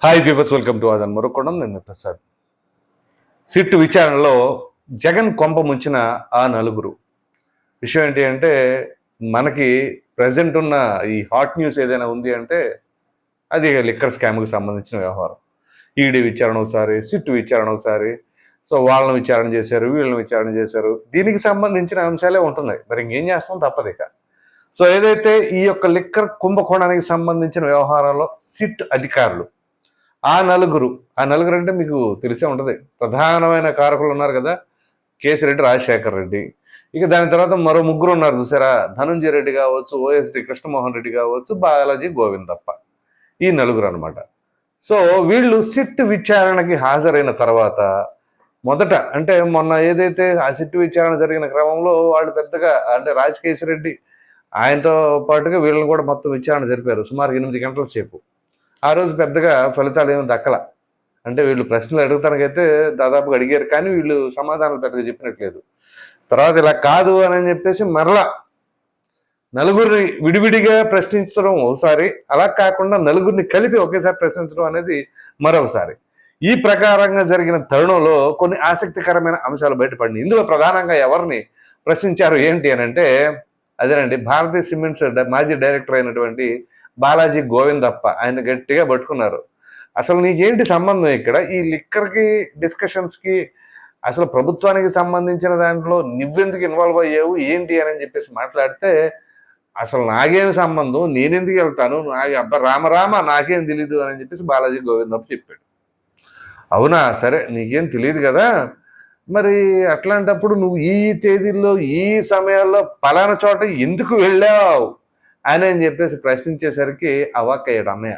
hi peoples welcome to అదన్ మరొకడం నేను Prasad SIT విచారణలో జగన్ కొంప ముంచిన ఆ నలుగురు విషయం ఏంటి అంటే మనకి ప్రజెంట్ ఉన్న ఈ హాట్ న్యూస్ ఏదైనా ఉంది అంటే అది లిక్కర్ స్కామ్కి సంబంధించిన వ్యవహారం ఈడీ విచారణ ఒకసారి సిట్ విచారణ ఒకసారి సో వాళ్ళని విచారణ చేశారు వీళ్ళని విచారణ చేశారు దీనికి సంబంధించిన అంశాలే ఉంటున్నాయి మరి ఇంకేం చేస్తాం తప్పదు ఇక సో ఏదైతే ఈ యొక్క లిక్కర్ కుంభకోణానికి సంబంధించిన వ్యవహారంలో సిట్ అధికారులు ఆ నలుగురు ఆ నలుగురు అంటే మీకు తెలిసే ఉంటుంది. ప్రధానమైన కారకులు ఉన్నారు కదా కేసిరెడ్డి రాజశేఖర్ రెడ్డి. ఇక దాని తర్వాత మరో ముగ్గురు ఉన్నారు చూసారా? ధనుంజయ రెడ్డి కావచ్చు ఓఎస్డి కృష్ణమోహన్ రెడ్డి కావచ్చు బాలాజీ గోవిందప్ప. ఈ నలుగురు అనమాట సో వీళ్ళు సిట్ విచారణకి హాజరైన తర్వాత మొదట అంటే మొన్న ఏదైతే ఆ సిట్ విచారణ జరిగిన క్రమంలో వాళ్ళు పెద్దగా అంటే రాజకేశ్వరెడ్డి ఆయనతో పాటుగా వీళ్ళని కూడా మొత్తం విచారణ జరిపారు. సుమారు ఎనిమిది గంటల సేపు. ఆ రోజు పెద్దగా ఫలితాలు ఏమి దక్కల. అంటే వీళ్ళు ప్రశ్నలు అడుగుతానికైతే దాదాపుగా అడిగారు కానీ వీళ్ళు సమాధానాలు పెద్దగా చెప్పినట్లేదు. తర్వాత ఇలా కాదు అని చెప్పేసి మరలా నలుగురిని విడివిడిగా ప్రశ్నించడం ఒకసారి అలా కాకుండా నలుగురిని కలిపి ఒకేసారి ప్రశ్నించడం అనేది మరొకసారి. ఈ ప్రకారంగా జరిగిన తరుణంలో కొన్ని ఆసక్తికరమైన అంశాలు బయటపడినాయి. ఇందులో ప్రధానంగా ఎవరిని ప్రశ్నించారు ఏంటి అని అంటే అదేనండి భారతీయ సిమెంట్స్ మాజీ డైరెక్టర్ అయినటువంటి బాలాజీ గోవిందప్ప ఆయన గట్టిగా పట్టుకున్నారు. అసలు నీకేంటి సంబంధం ఇక్కడ? ఈ లిక్కర్కి డిస్కషన్స్కి అసలు ప్రభుత్వానికి సంబంధించిన దాంట్లో నువ్వెందుకు ఇన్వాల్వ్ అయ్యావు? ఏంటి అని చెప్పేసి మాట్లాడితే అసలు నాకేం సంబంధం? నేనెందుకు వెళ్తాను? నా అబ్బా రామరామ నాకేం తెలీదు అని చెప్పేసి బాలాజీ గోవిందప్ప చెప్పాడు. అవునా? సరే నీకేం తెలియదు కదా? మరి అట్లాంటప్పుడు నువ్వు ఈ తేదీల్లో ఈ సమయాల్లో పలానా చోట ఎందుకు వెళ్ళావు? ఆయన అని చెప్పేసి ప్రశ్నించేసరికి అవాక్కయ్యాడు అన్నయ్య.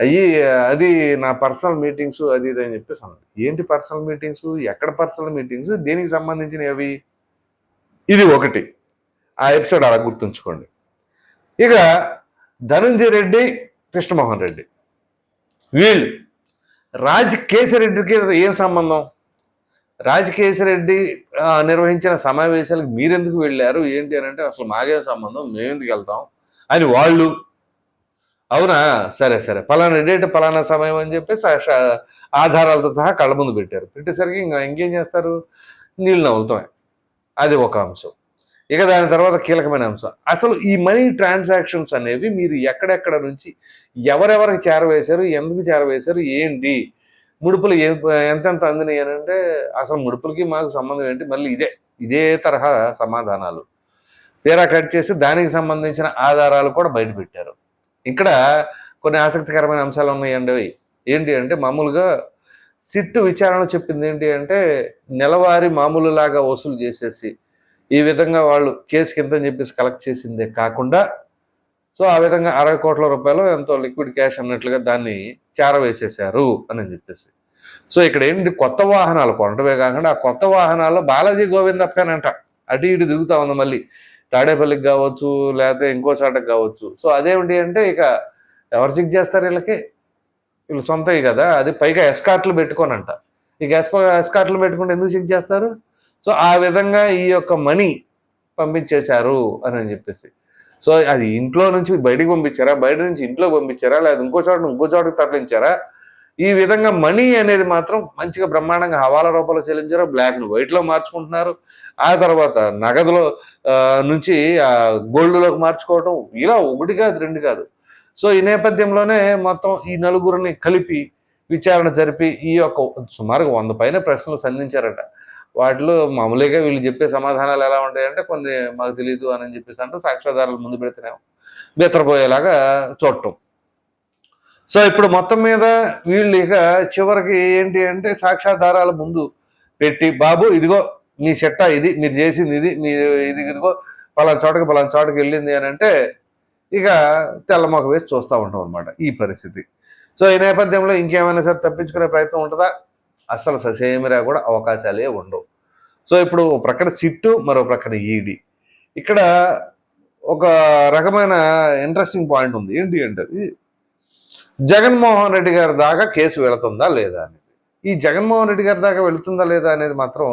అయ్యి అది నా పర్సనల్ మీటింగ్స్ అది ఇది అని చెప్పేసి అన్నాడు. ఏంటి పర్సనల్ మీటింగ్స్? ఎక్కడ పర్సనల్ మీటింగ్స్? దేనికి సంబంధించినవి ఇది ఒకటి. ఆ ఎపిసోడ్ అలా గుర్తుంచుకోండి. ఇక ధనంజయ రెడ్డి కృష్ణమోహన్ రెడ్డి. వీళ్ళు రాజ్ కేసరెడ్డికి ఏం సంబంధం? రాజకేశరెడ్డి రెడ్డి నిర్వహించిన సమావేశాలకు మీరెందుకు వెళ్ళారు? ఏంటి అని అంటే అసలు మాకేం సంబంధం మేమెందుకు వెళ్తాం? అని వాళ్ళు అవునా? సరే సరే. పలానా డేట్ పలానా సమయం అని చెప్పి ఆధారాలతో సహా కళ్ళ ముందు పెట్టారు. పెట్టేసరికి ఇంకా ఇంకేం చేస్తారు? నీళ్ళు నవ్వుతామే అది ఒక అంశం. ఇక దాని తర్వాత కీలకమైన అంశం. అసలు ఈ మనీ ట్రాన్సాక్షన్స్ అనేవి మీరు ఎక్కడెక్కడ నుంచి ఎవరెవరికి చేరవేశారు? ఎందుకు చేరవేశారు? ఏంటి? ముడుపులు ఏ ఎంతెంత అందినాయి అని అంటే అసలు ముడుపులకి మాకు సంబంధం ఏంటి? మళ్ళీ ఇదే ఇదే తరహా సమాధానాలు. తీరా కట్ చేసి దానికి సంబంధించిన ఆధారాలు కూడా బయట పెట్టారు. ఇక్కడ కొన్ని ఆసక్తికరమైన అంశాలు ఉన్నాయండి ఏంటి అంటే మామూలుగా సిట్ విచారణ చెప్పింది ఏంటి అంటే నెలవారీ మామూలు లాగా వసూలు చేసేసి ఈ విధంగా వాళ్ళు కేసు కింద చెప్పేసి కలెక్ట్ చేసిందే కాకుండా సో ఆ విధంగా అరవై కోట్ల రూపాయలు ఎంతో లిక్విడ్ క్యాష్ అన్నట్లుగా దాన్ని చేరవేసేశారు అని చెప్పేసి. సో ఇక్కడ ఏంటి? కొత్త వాహనాలు కొనటమే కాకుండా ఆ కొత్త వాహనాల్లో బాలాజీ గోవిందప్పనంట. అటు ఇటు తిరుగుతా ఉంది మళ్ళీ. తాడేపల్లికి కావచ్చు లేకపోతే ఇంకో చాటకు కావచ్చు. సో అదేమిటి అంటే ఇక ఎవరు చెక్ చేస్తారు వీళ్ళకి? వీళ్ళు సొంతవి కదా. అది పైగా ఎస్కార్ట్లు పెట్టుకోనంట. ఇక ఎస్కో ఎస్కార్ట్లు పెట్టుకుంటే ఎందుకు చెక్ చేస్తారు? సో ఆ విధంగా ఈ యొక్క మనీ పంపించేశారు అని చెప్పేసి. సో అది ఇంట్లో నుంచి బయటికి పంపించారా? బయట నుంచి ఇంట్లో పంపించారా? లేదా ఇంకో చోట ఇంకో చోటకి తరలించారా? ఈ విధంగా మనీ అనేది మాత్రం మంచిగా బ్రహ్మాండంగా హవాలా రూపంలో చెల్లించారు. బ్లాక్ని వైట్లో మార్చుకుంటున్నారు. ఆ తర్వాత నగదులో నుంచి ఆ గోల్డ్లోకి మార్చుకోవటం ఇలా ఒకటి కాదు రెండు కాదు. సో ఈ నేపథ్యంలోనే మొత్తం ఈ నలుగురిని కలిపి విచారణ జరిపి ఈ యొక్క సుమారుగా వంద పైన ప్రశ్నలు సంధించారట. వాటిలో మామూలుగా వీళ్ళు చెప్పే సమాధానాలు ఎలా ఉంటాయంటే కొన్ని మాకు తెలియదు అని చెప్పేసి అంటూ సాక్ష్యాధారాలు ముందు పెడితేనే బెత్తరపోయేలాగా చూడటం. సో ఇప్పుడు మొత్తం మీద వీళ్ళు ఇక చివరికి ఏంటి అంటే సాక్ష్యాధారాల ముందు పెట్టి బాబు ఇదిగో మీ చెట్ట ఇది మీరు చేసింది ఇది మీరు ఇది ఇదిగో పలానా చోటకి పలానా చోటకి వెళ్ళింది అని అంటే ఇక తెల్లమొక వేసి చూస్తూ ఉంటాం అనమాట ఈ పరిస్థితి. సో ఈ నేపథ్యంలో ఇంకేమైనా సరే తప్పించుకునే ప్రయత్నం ఉంటుందా? అసలు ససేమిరా కూడా అవకాశాలే ఉండవు. సో ఇప్పుడు ఒక ప్రక్కన సిట్టు మరో ప్రక్కన ఈడి. ఇక్కడ ఒక రకమైన ఇంట్రెస్టింగ్ పాయింట్ ఉంది. ఏంటి అంటే జగన్మోహన్ రెడ్డి గారి దాకా కేసు వెళుతుందా లేదా అనేది. ఈ జగన్మోహన్ రెడ్డి గారి దాకా వెళుతుందా లేదా అనేది మాత్రం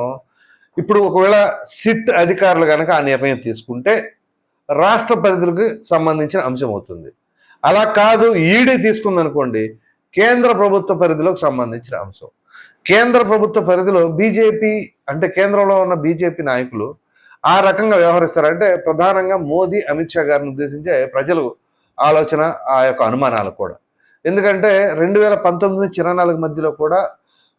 ఇప్పుడు ఒకవేళ సిట్ అధికారులు కనుక ఆ నిర్ణయం తీసుకుంటే రాష్ట్ర పరిధులకు సంబంధించిన అంశం అవుతుంది. అలా కాదు ఈడీ తీసుకుందనుకోండి కేంద్ర ప్రభుత్వ పరిధిలోకి సంబంధించిన అంశం. కేంద్ర ప్రభుత్వ పరిధిలో బీజేపీ అంటే కేంద్రంలో ఉన్న బీజేపీ నాయకులు ఆ రకంగా వ్యవహరిస్తారు. అంటే ప్రధానంగా మోదీ అమిత్ షా గారిని ఉద్దేశించే ప్రజలు ఆలోచన ఆ యొక్క అనుమానాలు కూడా. ఎందుకంటే రెండు వేల పంతొమ్మిది నుంచి ఇరవై నాలుగు మధ్యలో కూడా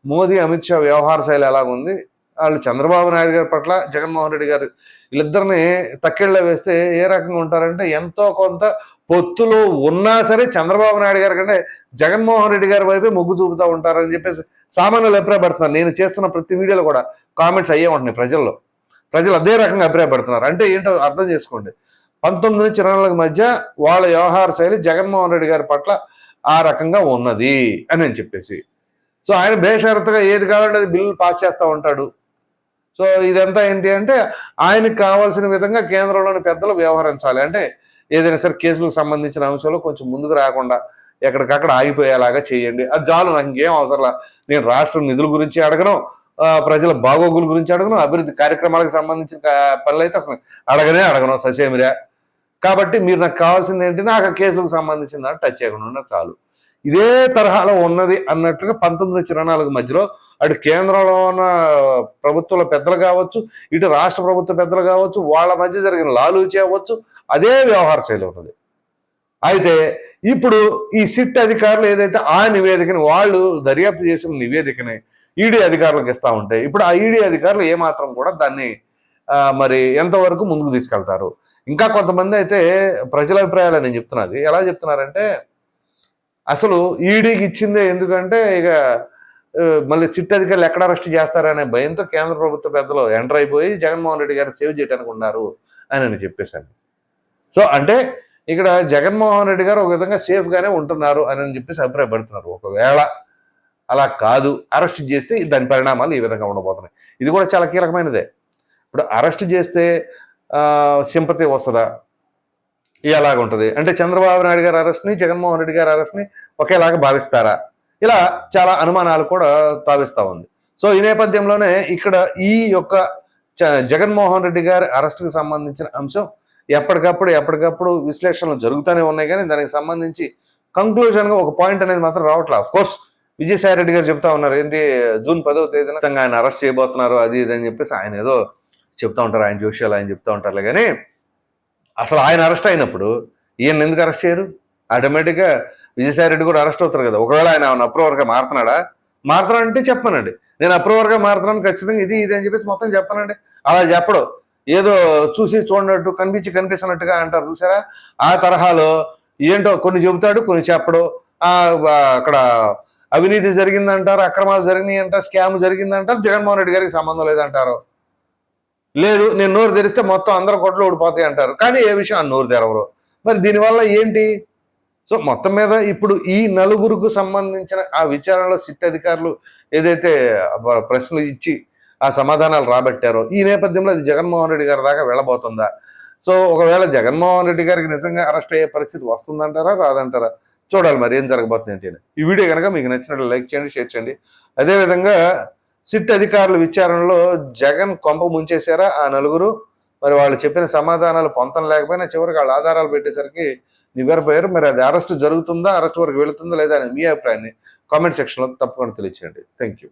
మోదీ అమిత్ షా వ్యవహార శైలి ఎలాగుంది? వాళ్ళు చంద్రబాబు నాయుడు గారి పట్ల జగన్మోహన్ రెడ్డి గారు వీళ్ళిద్దరిని తక్కిళ్ళ వేస్తే ఏ రకంగా ఉంటారంటే ఎంతో కొంత పొత్తులో ఉన్నా సరే చంద్రబాబు నాయుడు గారి కంటే జగన్మోహన్ రెడ్డి గారి వైపే మొగ్గు చూపుతూ ఉంటారని చెప్పేసి సామాన్యులు అభిప్రాయపడుతున్నారు నేను చేస్తున్న ప్రతి వీడియోలో కూడా కామెంట్స్ అయ్యే ఉంటున్నాయి ప్రజల్లో. ప్రజలు అదే రకంగా అభిప్రాయపడుతున్నారు అంటే ఏంటో అర్థం చేసుకోండి. పంతొమ్మిది నుంచి ఇరవై నాలుగు మధ్య వాళ్ళ వ్యవహార శైలి జగన్మోహన్ రెడ్డి గారి పట్ల ఆ రకంగా ఉన్నది అని అని చెప్పేసి. సో ఆయన బేషరతుగా ఏది కావాలంటే అది బిల్లులు పాస్ చేస్తూ ఉంటాడు. సో ఇదంతా ఏంటి అంటే ఆయనకు కావాల్సిన విధంగా కేంద్రంలోని పెద్దలు వ్యవహరించాలి. అంటే ఏదైనా సరే కేసులకు సంబంధించిన అంశాలు కొంచెం ముందుకు రాకుండా ఎక్కడికక్కడ ఆగిపోయేలాగా చేయండి. అది చాలు నాకు ఇంకేం అవసరం నేను రాష్ట్ర నిధుల గురించి అడగను ప్రజల బాగోగుల గురించి అడగను అభివృద్ధి కార్యక్రమాలకు సంబంధించిన పనులు అయితే అసలు అడగనే అడగను ససేమిరా. కాబట్టి మీరు నాకు కావాల్సింది ఏంటి నాకు కేసులకు సంబంధించిన దాన్ని టచ్ చేయకుండా చాలు. ఇదే తరహాలో ఉన్నది అన్నట్టుగా పంతొమ్మిది నుంచి ఇరవై నాలుగు మధ్యలో అటు కేంద్రంలో ఉన్న ప్రభుత్వాల పెద్దలు కావచ్చు ఇటు రాష్ట్ర ప్రభుత్వ పెద్దలు కావచ్చు వాళ్ళ మధ్య జరిగిన లాలూచి అవ్వచ్చు అదే వ్యవహార శైలి ఉన్నది. అయితే ఇప్పుడు ఈ సిట్ అధికారులు ఏదైతే ఆ నివేదికని వాళ్ళు దర్యాప్తు చేసిన నివేదికని ఈడీ అధికారులకు ఇస్తా ఉంటే ఇప్పుడు ఆ ఈడీ అధికారులు ఏమాత్రం కూడా దాన్ని మరి ఎంతవరకు ముందుకు తీసుకెళ్తారు? ఇంకా కొంతమంది అయితే ప్రజల అభిప్రాయాలు నేను చెప్తున్నది ఎలా చెప్తున్నారంటే అసలు ఈడీకి ఇచ్చిందే ఎందుకంటే ఇక మళ్ళీ సిట్ అధికారులు ఎక్కడ అరెస్ట్ చేస్తారనే భయంతో కేంద్ర ప్రభుత్వ పెద్దలు ఎంటర్ అయిపోయి జగన్మోహన్ రెడ్డి గారు సేవ్ చేయడానికి ఉన్నారు అని నేను చెప్పేశాను. సో అంటే ఇక్కడ జగన్మోహన్ రెడ్డి గారు ఒక విధంగా సేఫ్గానే ఉంటున్నారు అని చెప్పేసి అభిప్రాయపడుతున్నారు. ఒకవేళ అలా కాదు అరెస్ట్ చేస్తే దాని పరిణామాలు ఈ విధంగా ఉండబోతున్నాయి. ఇది కూడా చాలా కీలకమైనదే. ఇప్పుడు అరెస్ట్ చేస్తే సింపతి వస్తుందా? ఎలాగ ఉంటుంది అంటే చంద్రబాబు నాయుడు గారి అరెస్ట్ని జగన్మోహన్ రెడ్డి గారి అరెస్ట్ని ఒకేలాగా భావిస్తారా? ఇలా చాలా అనుమానాలు కూడా తావిస్తూ ఉంది. సో ఈ నేపథ్యంలోనే ఇక్కడ ఈ యొక్క జగన్మోహన్ రెడ్డి గారి అరెస్ట్కి సంబంధించిన అంశం ఎప్పటికప్పుడు ఎప్పటికప్పుడు విశ్లేషణలు జరుగుతూనే ఉన్నాయి కానీ దానికి సంబంధించి కంక్లూజన్గా ఒక పాయింట్ అనేది మాత్రం రావట్లేదు. ఆఫ్ కోర్స్ విజయసాయి రెడ్డి గారు చెప్తా ఉన్నారు ఏంటి జూన్ పదవ తేదీన ఆయన అరెస్ట్ చేయబోతున్నారు అది ఇది అని చెప్పేసి ఆయన ఏదో చెప్తా ఉంటారు ఆయన జోషియాలు ఆయన చెప్తా ఉంటారులే కానీ అసలు ఆయన అరెస్ట్ అయినప్పుడు ఈయన ఎందుకు అరెస్ట్ చేయరు? ఆటోమేటిక్గా విజయసాయి రెడ్డి కూడా అరెస్ట్ అవుతారు కదా. ఒకవేళ ఆయన అప్రూవర్గా మారుతున్నాడా? మారుతున్నాడంటే చెప్పనండి. నేను అప్రూవర్గా మారుతున్నాను ఖచ్చితంగా ఇది ఇది అని చెప్పేసి మొత్తం చెప్పనండి. అలా చెప్పడు. ఏదో చూసి చూడనట్టు కనిపించి కనిపిస్తున్నట్టుగా అంటారు చూసారా? ఆ తరహాలో ఏంటో కొన్ని చెబుతాడు కొన్ని చెప్పడు. ఆ అక్కడ అవినీతి జరిగిందంటారు అక్రమాలు జరిగినాయి అంటారు స్కామ్ జరిగిందంటారు జగన్మోహన్ రెడ్డి గారికి సంబంధం లేదంటారు. లేదు నేను నోరు తెరిస్తే మొత్తం అందరు కొట్లు ఊడిపోతాయి అంటారు. కానీ ఏ విషయం ఆ నోరు తెరవరు. మరి దీనివల్ల ఏంటి? సో మొత్తం మీద ఇప్పుడు ఈ నలుగురుకు సంబంధించిన ఆ విచారణలో సిట్ అధికారులు ఏదైతే ప్రశ్నలు ఇచ్చి ఆ సమాధానాలు రాబట్టారో. ఈ నేపథ్యంలో అది జగన్మోహన్ రెడ్డి గారి దాకా వెళ్ళబోతుందా? సో ఒకవేళ జగన్మోహన్ రెడ్డి గారికి నిజంగా అరెస్ట్ అయ్యే పరిస్థితి వస్తుందంటారా కాదంటారా చూడాలి మరి ఏం జరగబోతుంది ఏంటి అని. ఈ వీడియో కనుక మీకు నచ్చినట్లు లైక్ చేయండి షేర్ చేయండి. అదేవిధంగా సిట్ అధికారుల విచారణలో జగన్ కొంప ముంచేశారా ఆ నలుగురు? మరి వాళ్ళు చెప్పిన సమాధానాలు పొంతం లేకపోయినా చివరికి వాళ్ళ ఆధారాలు పెట్టేసరికి నివ్వెరపోయారు. మరి అది అరెస్ట్ జరుగుతుందా అరెస్ట్ వరకు వెళుతుందా లేదా అని మీ అభిప్రాయాన్ని కామెంట్ సెక్షన్లో తప్పకుండా తెలియచేయండి. Thank you